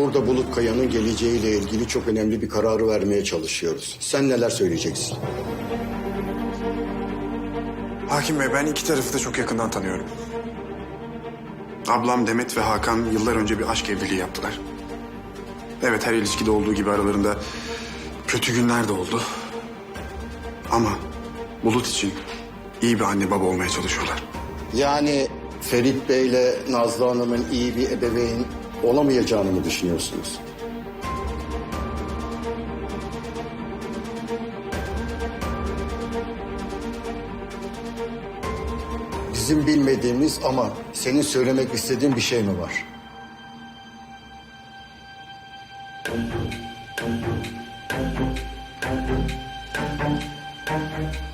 Burada Bulut Kaya'nın geleceğiyle ilgili çok önemli bir kararı vermeye çalışıyoruz. Sen neler söyleyeceksin? Hakim Bey ben iki tarafı da çok yakından tanıyorum. Ablam Demet ve Hakan yıllar önce bir aşk evliliği yaptılar. Evet her ilişkide olduğu gibi aralarında kötü günler de oldu. Ama Bulut için iyi bir anne baba olmaya çalışıyorlar. Yani Ferit Bey'le Nazlı Hanım'ın iyi bir ebeveyn olamayacağını mı düşünüyorsunuz? Bizim bilmediğimiz ama senin söylemek istediğin bir şey mi var? Nazlı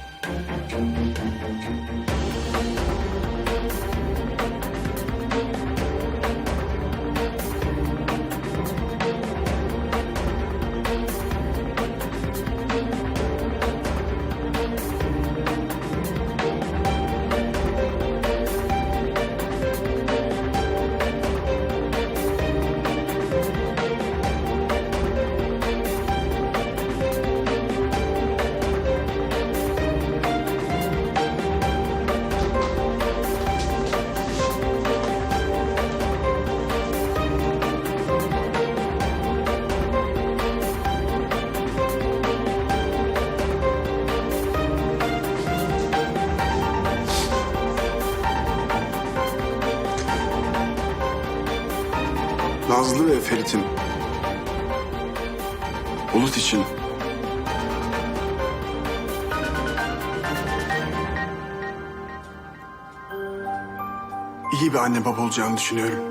için iyi bir anne baba olacağını düşünüyorum.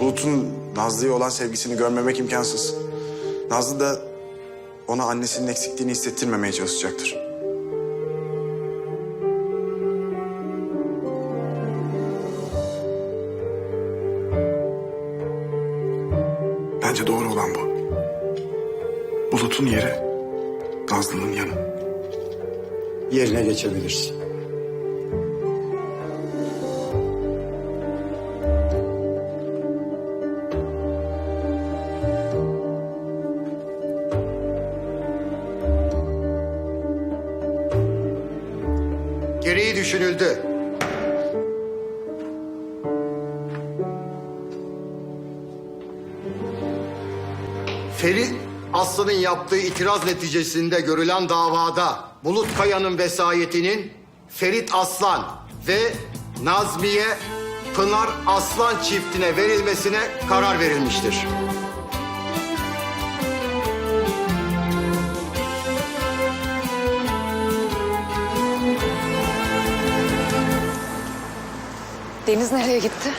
Bulut'un Nazlı'ya olan sevgisini görmemek imkansız. Nazlı da ona annesinin eksikliğini hissettirmemeye çalışacaktır. Geçebilirsin. Gereği düşünüldü. Ferit Aslı'nın yaptığı itiraz neticesinde görülen davada Bulut Kaya'nın vesayetinin Ferit Aslan ve Nazmiye Pınar Aslan çiftine verilmesine karar verilmiştir. Deniz nereye gitti?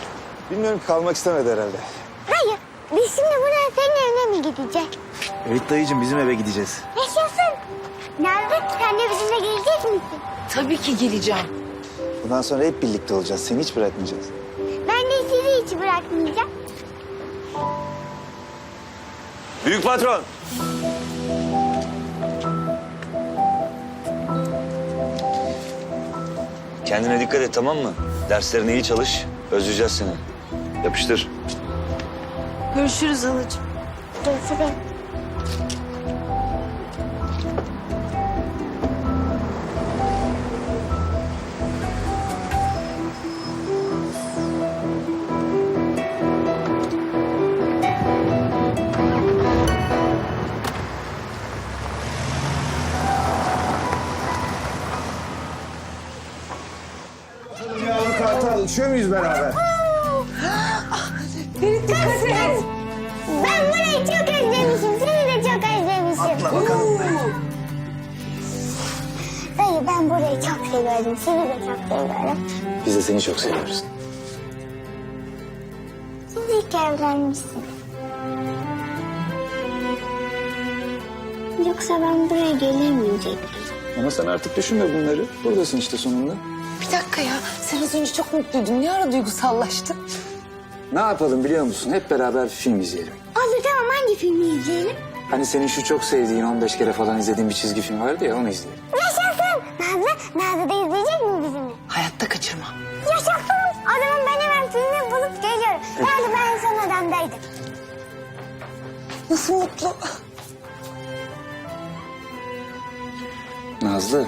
Bilmiyorum ki kalmak istemedi herhalde. Hayır. Biz şimdi buradan senin evine mi gidecek? Ferit dayıcığım bizim eve gideceğiz. Yaşasın. Nerede? Sen de bizimle gelecek misin? Tabii ki geleceğim. Bundan sonra hep birlikte olacağız. Seni hiç bırakmayacağız. Ben de sizi hiç bırakmayacağım. Büyük patron. Kendine dikkat et tamam mı? Derslerine iyi çalış. Özleyeceğiz seni. Yapıştır. Görüşürüz halacığım. Görüşürüz. İçiyor muyuz beraber? Ferit dikkat et. Ben burayı çok özlemişim. Seni de çok özlemişim. Atla bakalım. Dayı ben burayı çok seviyorum. Seni de çok seviyorum. Biz de seni çok seviyoruz. Siz ki evlenmişsiniz. Yoksa ben buraya gelemeyecektim. Ama sen artık düşünme bunları. Buradasın işte sonunda. Bir dakika ya. Sen az önce çok mutluydun. Niye ara duygusallaştın? Ne yapalım biliyor musun? Hep beraber film izleyelim. Olur tamam hangi filmi izleyelim? Hani senin şu çok sevdiğin 15 kere falan izlediğin bir çizgi film vardı ya onu izleyelim. Yaşasın. Nazlı, Nazlı da izleyecek mi bizimle? Hayatta kaçırma. Yaşasın. O zaman ben hemen filmi bulup geliyorum. Yani ben son odamdaydım. Nasıl mutlu. Nazlı.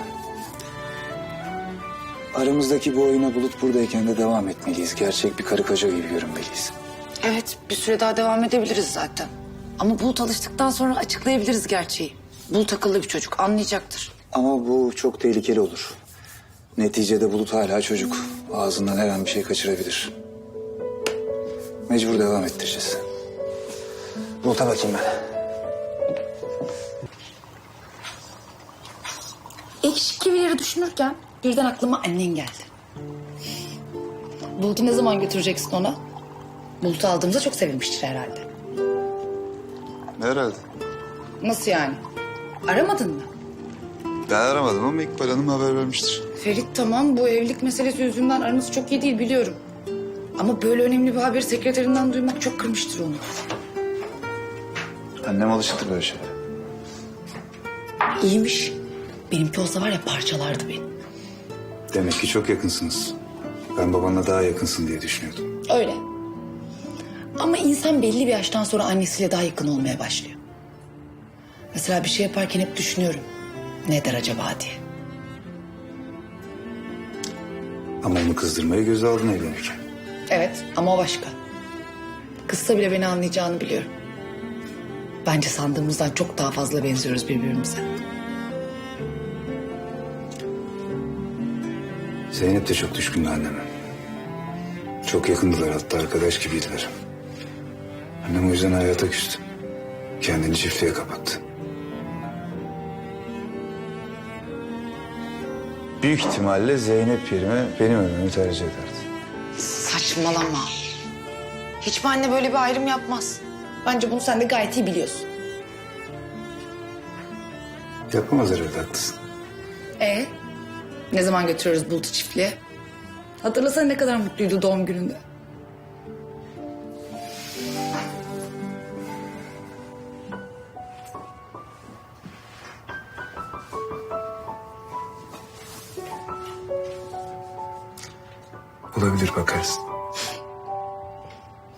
Aramızdaki bu oyuna bulut buradayken de devam etmeliyiz. Gerçek bir karı koca gibi görünmeliyiz. Evet bir süre daha devam edebiliriz zaten. Ama Bulut alıştıktan sonra açıklayabiliriz gerçeği. Bulut akıllı bir çocuk anlayacaktır. Ama bu çok tehlikeli olur. Neticede Bulut hala çocuk. Ağzından her an bir şey kaçırabilir. Mecbur devam ettireceğiz. Bulut'a bakayım ben. Ekşi kivileri düşünürken birden aklıma annen geldi. Bulut'u ne zaman götüreceksin ona? Bulut'u aldığımızda çok sevinmiştir herhalde. Herhalde. Nasıl yani? Aramadın mı? Ben aramadım ama İkbal Hanım haber vermiştir. Ferit tamam bu evlilik meselesi yüzünden aranız çok iyi değil biliyorum. Ama böyle önemli bir haberi sekreterinden duymak çok kırmıştır onu. Annem alışıktır böyle şeylere. İyiymiş. Benimki olsa var ya parçalardı beni. Demek ki çok yakınsınız. Ben babanla daha yakınsın diye düşünüyordum. Öyle. Ama insan belli bir yaştan sonra annesiyle daha yakın olmaya başlıyor. Mesela bir şey yaparken hep düşünüyorum. Ne der acaba diye. Ama onu kızdırmayı göze aldın evlenirken. Evet ama o başka. Kızsa bile beni anlayacağını biliyorum. Bence sandığımızdan çok daha fazla benziyoruz birbirimize. Zeynep de çok düşkündü anneme. Çok yakındılar hatta arkadaş gibiydiler. Annem o yüzden hayata küstü. Kendini çiftliğe kapattı. Büyük ihtimalle Zeynep yerime benim ölümümü tercih ederdi. Saçmalama. Hiçbir anne böyle bir ayrım yapmaz. Bence bunu sen de gayet iyi biliyorsun. Yapamaz herhalde haklısın. Ne zaman götürüyoruz Bulut'u çiftliğe? Hatırlasana ne kadar mutluydu doğum gününde. Olabilir bakarız.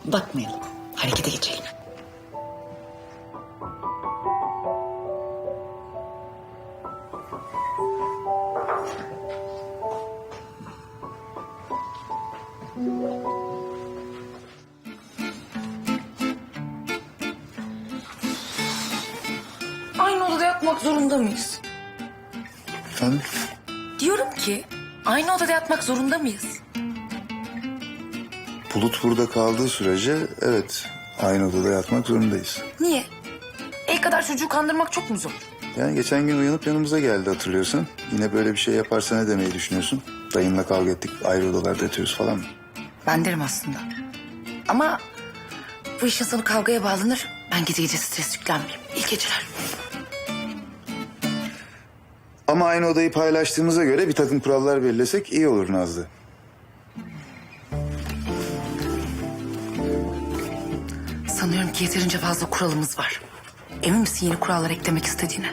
Bakmayalım. Harekete geçelim. Yatmak zorunda mıyız? Bulut burada kaldığı sürece evet aynı odada yatmak zorundayız. Niye? El kadar çocuğu kandırmak çok mu zor? Yani geçen gün uyanıp yanımıza geldi hatırlıyorsan. Yine böyle bir şey yaparsa ne demeyi düşünüyorsun? Dayımla kavga ettik ayrı odalarda yatıyoruz falan mı? Ben derim aslında. Ama bu işin sonu kavgaya bağlanır. Ben gece gece stres yüklenmeyeyim. İyi geceler. Ama aynı odayı paylaştığımıza göre bir takım kurallar belirlesek iyi olur Nazlı. Sanıyorum ki yeterince fazla kuralımız var. Emin misin yeni kurallar eklemek istediğine?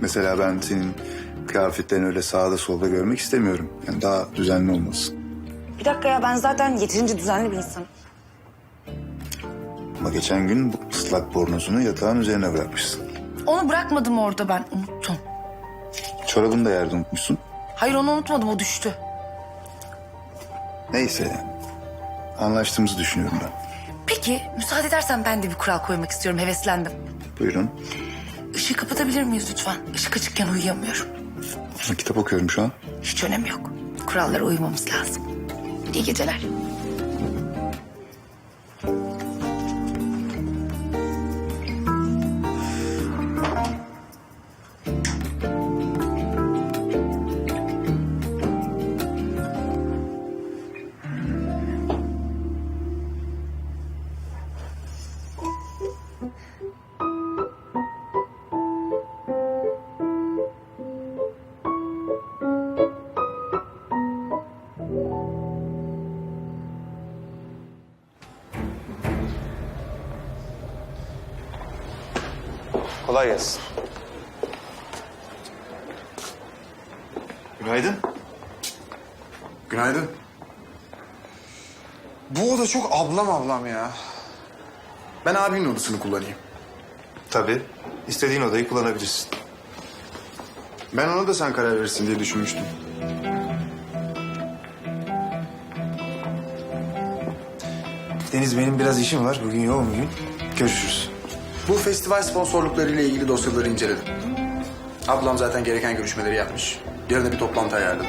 Mesela ben senin kıyafetlerini öyle sağda solda görmek istemiyorum. Yani daha düzenli olmasın. Bir dakika ya ben zaten yeterince düzenli bir insanım. Ama geçen gün bu ıslak bornozunu yatağın üzerine bırakmışsın. Onu bırakmadım orada ben unuttum. Çorabını da yerde unutmuşsun. Hayır onu unutmadım o düştü. Neyse. Anlaştığımızı düşünüyorum ben. Peki müsaade edersen ben de bir kural koymak istiyorum heveslendim. Buyurun. Işığı kapatabilir miyiz lütfen? Işık açıkken uyuyamıyorum. Kitap okuyorum şu an. Hiç önemi yok. Kurallara uymamız lazım. İyi geceler. Kolay gelsin. Günaydın. Günaydın. Bu oda çok ablam ablam ya. Ben abinin odasını kullanayım. Tabii. İstediğin odayı kullanabilirsin. Ben ona da sen karar verirsin diye düşünmüştüm. Deniz benim biraz işim var. Bugün yoğun bir gün. Görüşürüz. Bu festival sponsorluklarıyla ilgili dosyaları inceledim. Ablam zaten gereken görüşmeleri yapmış. Yarın da bir toplantı ayarladım.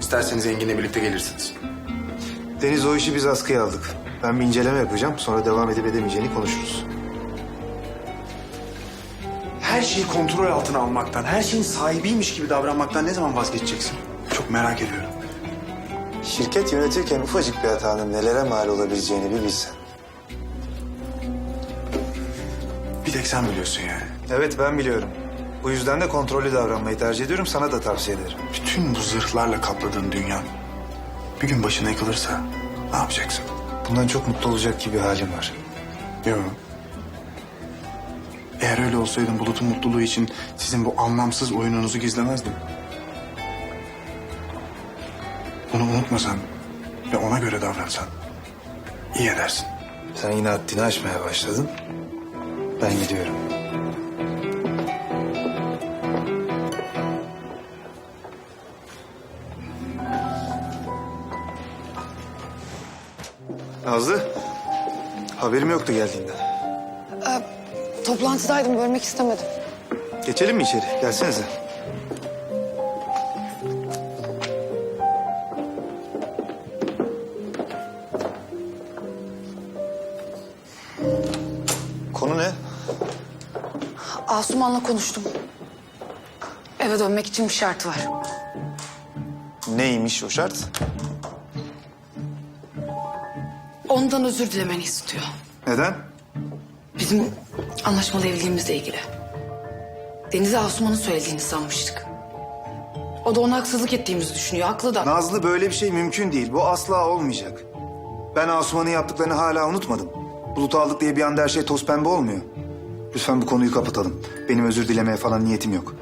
İsterseniz Engin'le birlikte gelirsiniz. Deniz o işi biz askıya aldık. Ben bir inceleme yapacağım. Sonra devam edip edemeyeceğini konuşuruz. Her şeyi kontrol altına almaktan, her şeyin sahibiymiş gibi davranmaktan ne zaman vazgeçeceksin? Çok merak ediyorum. Şirket yönetirken ufacık bir hatanın nelere mal olabileceğini bir bilsen. Bir tek sen biliyorsun yani. Evet ben biliyorum. Bu yüzden de kontrollü davranmayı tercih ediyorum. Sana da tavsiye ederim. Bütün bu zırhlarla kapladığın dünya bir gün başına yıkılırsa ne yapacaksın? Bundan çok mutlu olacak gibi halim var. Yok. Eğer öyle olsaydın Bulut'un mutluluğu için sizin bu anlamsız oyununuzu gizlemezdim. Bunu unutmasan ve ona göre davransan iyi edersin. Sen yine haddini aşmaya başladın. Ben gidiyorum. Nazlı, haberim yoktu geldiğinden. Toplantıdaydım bölmek istemedim. Geçelim mi içeri? Gelsenize. Asuman'la konuştum. Eve dönmek için bir şartı var. Neymiş o şart? Ondan özür dilemeni istiyor. Neden? Bizim anlaşmalı evliliğimizle ilgili. Deniz'e Asuman'ın söylediğini sanmıştık. O da ona haksızlık ettiğimizi düşünüyor. Haklı da. Nazlı böyle bir şey mümkün değil. Bu asla olmayacak. Ben Asuman'ın yaptıklarını hala unutmadım. Bulut'u aldık diye bir anda her şey toz pembe olmuyor. Lütfen bu konuyu kapatalım. Benim özür dilemeye falan niyetim yok.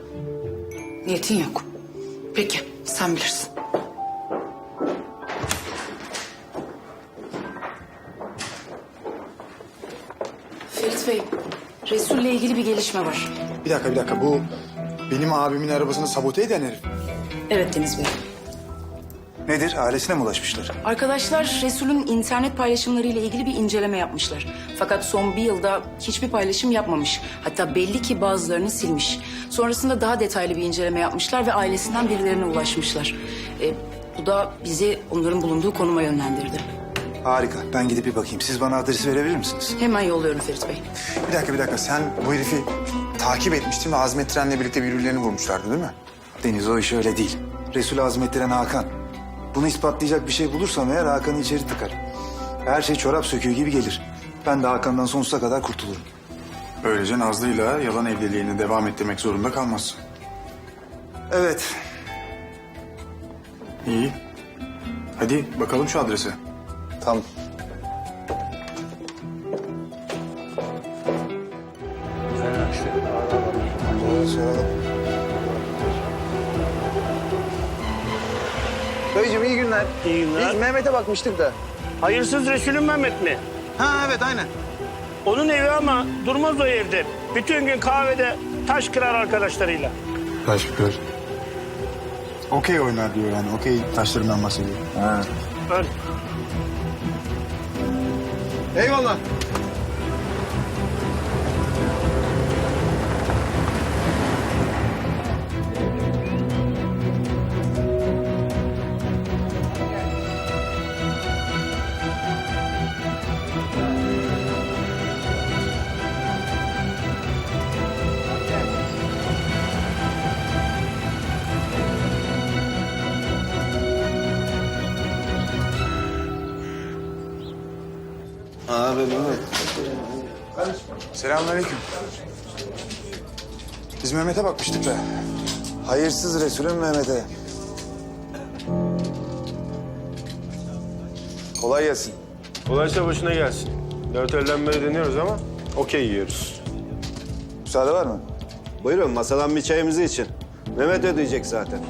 Niyetin yok. Peki sen bilirsin. Ferit Bey, Resul'le ilgili bir gelişme var. Bir dakika bir dakika bu benim abimin arabasını sabote eden herif. Evet Deniz Bey. Nedir? Ailesine mi ulaşmışlar? Arkadaşlar Resul'ün internet paylaşımlarıyla ilgili bir inceleme yapmışlar. Fakat son bir yılda hiçbir paylaşım yapmamış. Hatta belli ki bazılarını silmiş. Sonrasında daha detaylı bir inceleme yapmışlar ve ailesinden birilerine ulaşmışlar. E, bu da bizi onların bulunduğu konuma yönlendirdi. Harika. Ben gidip bir bakayım. Siz bana adresi verebilir misiniz? Hemen yolluyorum Ferit Bey. Bir dakika bir dakika sen bu herifi takip etmiştin ve Azmet Tren'le birlikte birbirlerini vurmuşlardı değil mi? Deniz o iş öyle değil. Resul'ü azmettiren Hakan. Bunu ispatlayacak bir şey bulursam eğer Hakan'ı içeri tıkar. Her şey çorap söküğü gibi gelir. Ben de Hakan'dan sonsuza kadar kurtulurum. Böylece Nazlı'yla yalan evliliğini devam ettirmek zorunda kalmazsın. Evet. İyi. Hadi bakalım şu adrese. Tamam. Günler. İyi günler. Biz Mehmet'e bakmıştık da. Hayırsız Resulüm Mehmet mi? Ha evet aynen. Onun evi ama durmaz o evde. Bütün gün kahvede taş kırar arkadaşlarıyla. Taşkır. Okey oynar diyor yani. Okey taşlarından bahsediyor. Öyle. Eyvallah. Selamünaleyküm. Biz Mehmet'e bakmıştık da. Hayırsız Resul'ün Mehmet'e. Kolay gelsin. Kolaysa başına gelsin. Dört ellenmeyi deniyoruz ama okey yiyoruz. Müsaade var mı? Buyurun masadan bir çayımızı için. Mehmet ödeyecek zaten.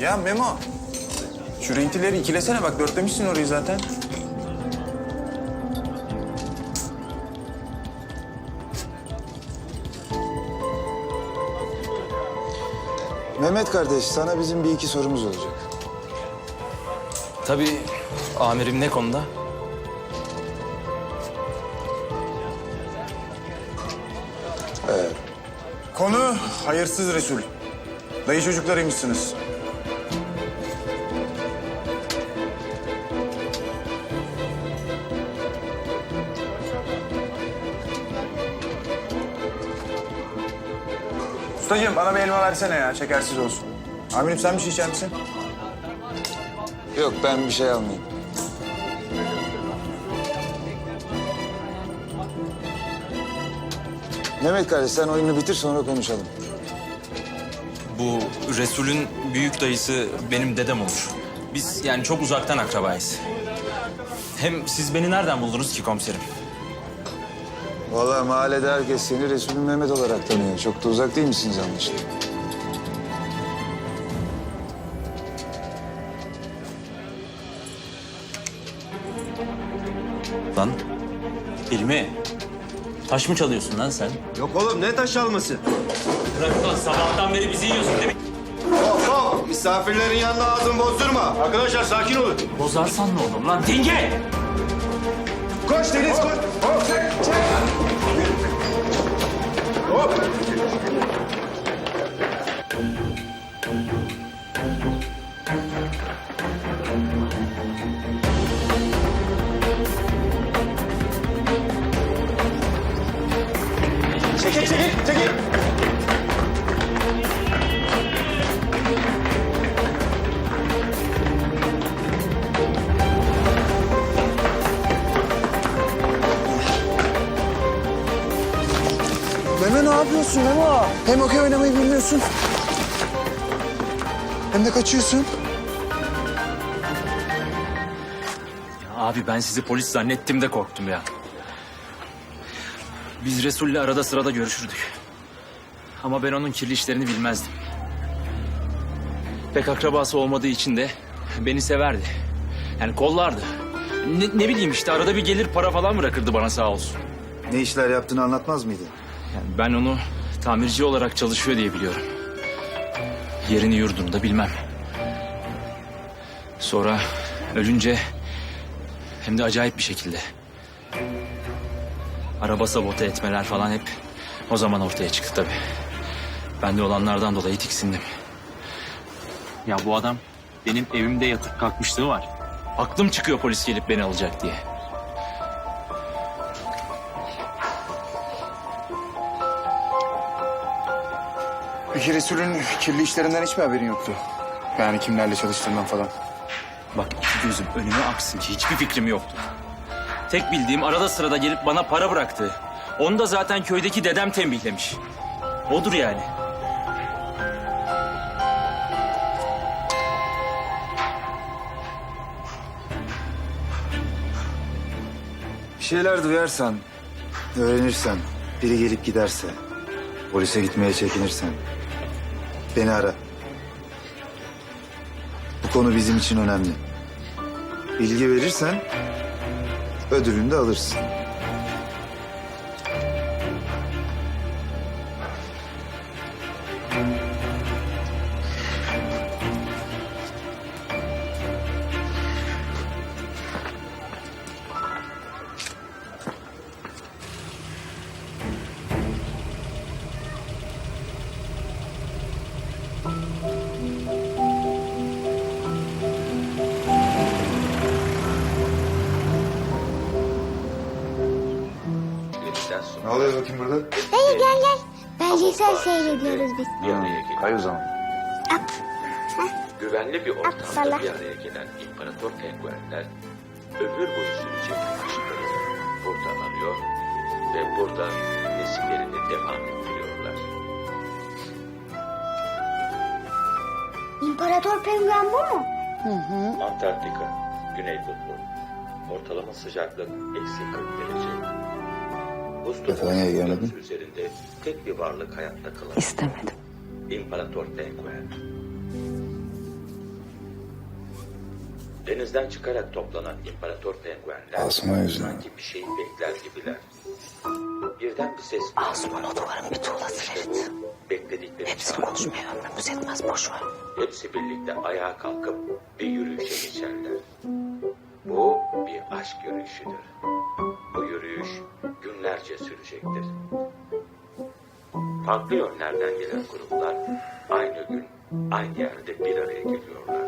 Ya Memo. Şu renklileri ikilesene bak dörtlemişsin orayı zaten. Mehmet kardeş sana bizim bir iki sorumuz olacak. Tabii amirim ne konuda? Konu hayırsız Resul. Dayı çocuklarıymışsınız. Ustacığım bana bir elma versene ya şekersiz olsun. Amirim sen bir şey içer misin? Yok ben bir şey almayayım. Mehmet kardeş sen oyunu bitir sonra konuşalım. Bu Resul'ün büyük dayısı benim dedem olur. Biz yani çok uzaktan akrabayız. Hem siz beni nereden buldunuz ki komiserim? Vallahi mahallede herkes seni Resulün Mehmet olarak tanıyor. Çok da uzak değil misiniz anlaşılan? Lan Hilmi, taş mı çalıyorsun lan sen? Yok oğlum ne taş alması? Bırak lan sabahtan beri bizi yiyorsun değil mi? Hop hop misafirlerin yanında ağzını bozdurma. Arkadaşlar sakin olun. Bozarsan ne olur lan denge! Koş Deniz koş. De kaçıyorsun. Abi ben sizi polis zannettim de korktum ya. Biz Resul'le arada sırada görüşürdük. Ama ben onun kirli işlerini bilmezdim. Pek akrabası olmadığı için de beni severdi. Yani kollardı. Ne, ne bileyim işte arada bir gelir para falan bırakırdı bana sağ olsun. Ne işler yaptığını anlatmaz mıydı? Yani ben onu tamirci olarak çalışıyor diye biliyorum. Yerini yurdunu da bilmem. Sonra ölünce hem de acayip bir şekilde. Araba sabote etmeler falan hep o zaman ortaya çıktı tabii. Ben de olanlardan dolayı tiksindim. Ya bu adam benim evimde yatıp kalkmışlığı var. Aklım çıkıyor polis gelip beni alacak diye. Peki Resul'ün kirli işlerinden hiç mi haberin yoktu? Yani kimlerle çalıştığından falan. Bak iki gözüm önüme aksın ki hiçbir fikrim yoktu. Tek bildiğim arada sırada gelip bana para bıraktı. Onu da zaten köydeki dedem tembihlemiş. Odur yani. Bir şeyler duyarsan, öğrenirsen, biri gelip giderse, polise gitmeye çekinirsen beni ara. Bu konu bizim için önemli. Bilgi verirsen ödülünü de alırsın. Hay o zaman. At. Güvenli bir ortamda Salah. bir araya gelen imparator penguenler ömür boyu sürecek aşklarını burada arıyor ve burada nesillerini devam ettiriyorlar. İmparator penguen bu mu? Antarktika, Güney Kutbu. Ortalama sıcaklık eksi 40 derece. Buz Stefania'ya gelmedin? üzerinde tek bir varlık hayatta kalır. İstemedim. İmparator Penguen. Denizden çıkarak toplanan İmparator Penguenler Asuman yüzünden. sanki bir şeyi bekler gibiler. Birden bir ses Asuman o duvarın bir tuğlası Ferit. bekledikleri Hepsini çağrı. konuşmaya ömrümüz yetmez boş ver. Hepsi birlikte ayağa kalkıp bir yürüyüşe geçerler. Bu bir aşk yürüyüşüdür. Bu yürüyüş günlerce sürecektir. Farklı yönlerden gelen gruplar aynı gün aynı yerde bir araya geliyorlar.